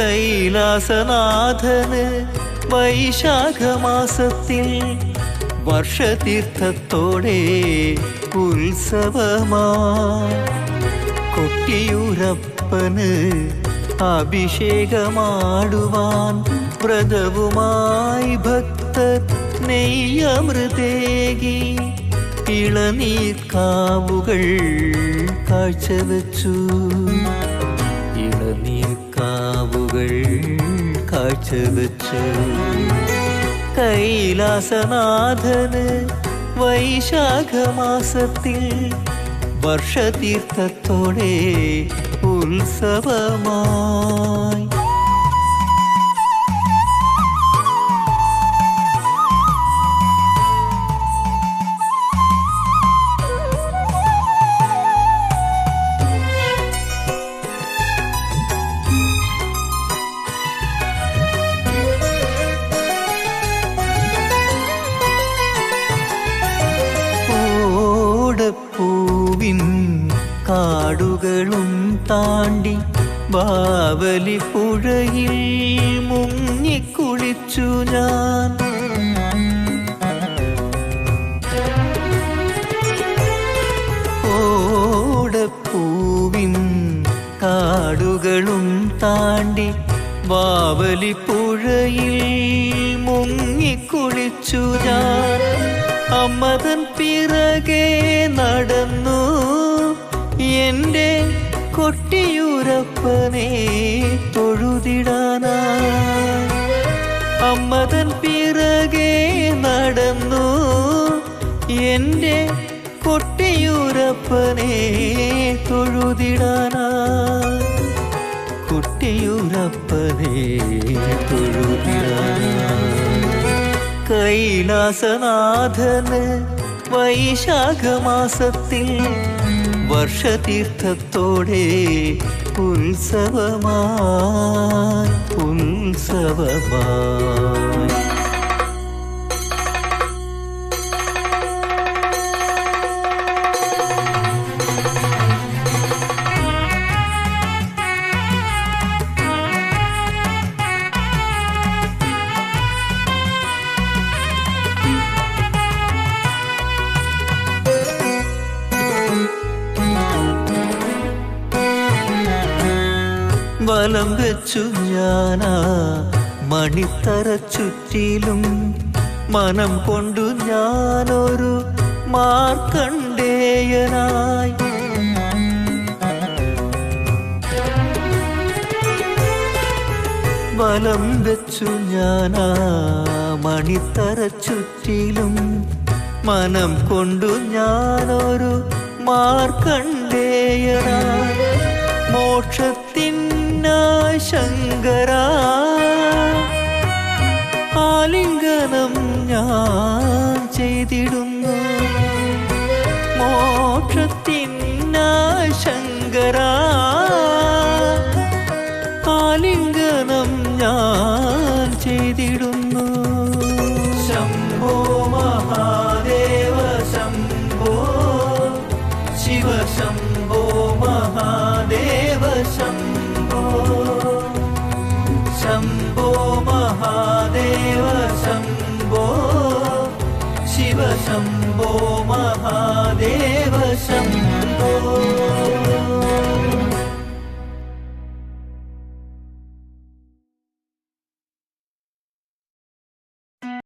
കൈലാസനാഥന് വൈശാഖമാസത്തിൽ വർഷതീർത്ഥത്തോടെ ഉത്സവമാ. കൊട്ടിയൂരപ്പന് അഭിഷേകമാടുവാൻ വ്രതവുമായി ഭക്തർ നെയ്യമൃതേകി ഇളനീർക്കാവുകൾ കാഴ്ചവെച്ചു. ഇളനീർക്കാവുകൾ കാഴ്ചവെച്ചു കൈലാസനാഥന് വൈശാഖമാസത്തിൽ വർഷതീർത്ഥത്തോടെ ഉത്സവമായി കാടുകളും താണ്ടി ബാവലി പുഴയിൽ മുങ്ങിക്കുളിച്ചു ഞാൻ. ഓടപ്പൂവിൻ കാടുകളും താണ്ടി ബാവലി പുഴയിൽ മുങ്ങിക്കുളിച്ചു ഞാൻ. അമ്മതൻ പിറകെ നടന്നു എന്റെ കൊട്ടിയൂരപ്പനെ തൊഴുതിടാനാ. അമ്മതൻ പിറകെ നടന്നു എന്റെ കൊട്ടിയൂരപ്പനെ തൊഴുതിടാനാ. കുട്ടിയൂരപ്പനെ തൊഴുതിടാനാ. കൈലാസനാഥന് വൈശാഖമാസത്തിൽ വർഷതീർത്ഥത്തോടെ ഉത്സവമായി ഉത്സവമായി. വലം വെച്ചു ഞാനാ മണിത്തറ ചുറ്റിലും മനം കൊണ്ടു ഞാനൊരു മാർക്കണ്ടേയനായി വലം വെച്ചു ഞാനാ മണിത്തറ ചുറ്റിലും മനം കൊണ്ടു ഞാനൊരു മാർക്കണ്ടേയനായി മോക്ഷത്തിനായി ശങ്കര. ആലിംഗനം ഞാൻ ചെയ്തിടുന്നു. മോക്ഷത്തിന്ന ശങ്കര. ആലിംഗനം ഞാൻ ചെയ്തിടുന്നു. ശംഭോ മഹാദേവ ശംഭോ. ശിവ ശംഭോ മഹാദേവ ശംഭോ. ശംഭോ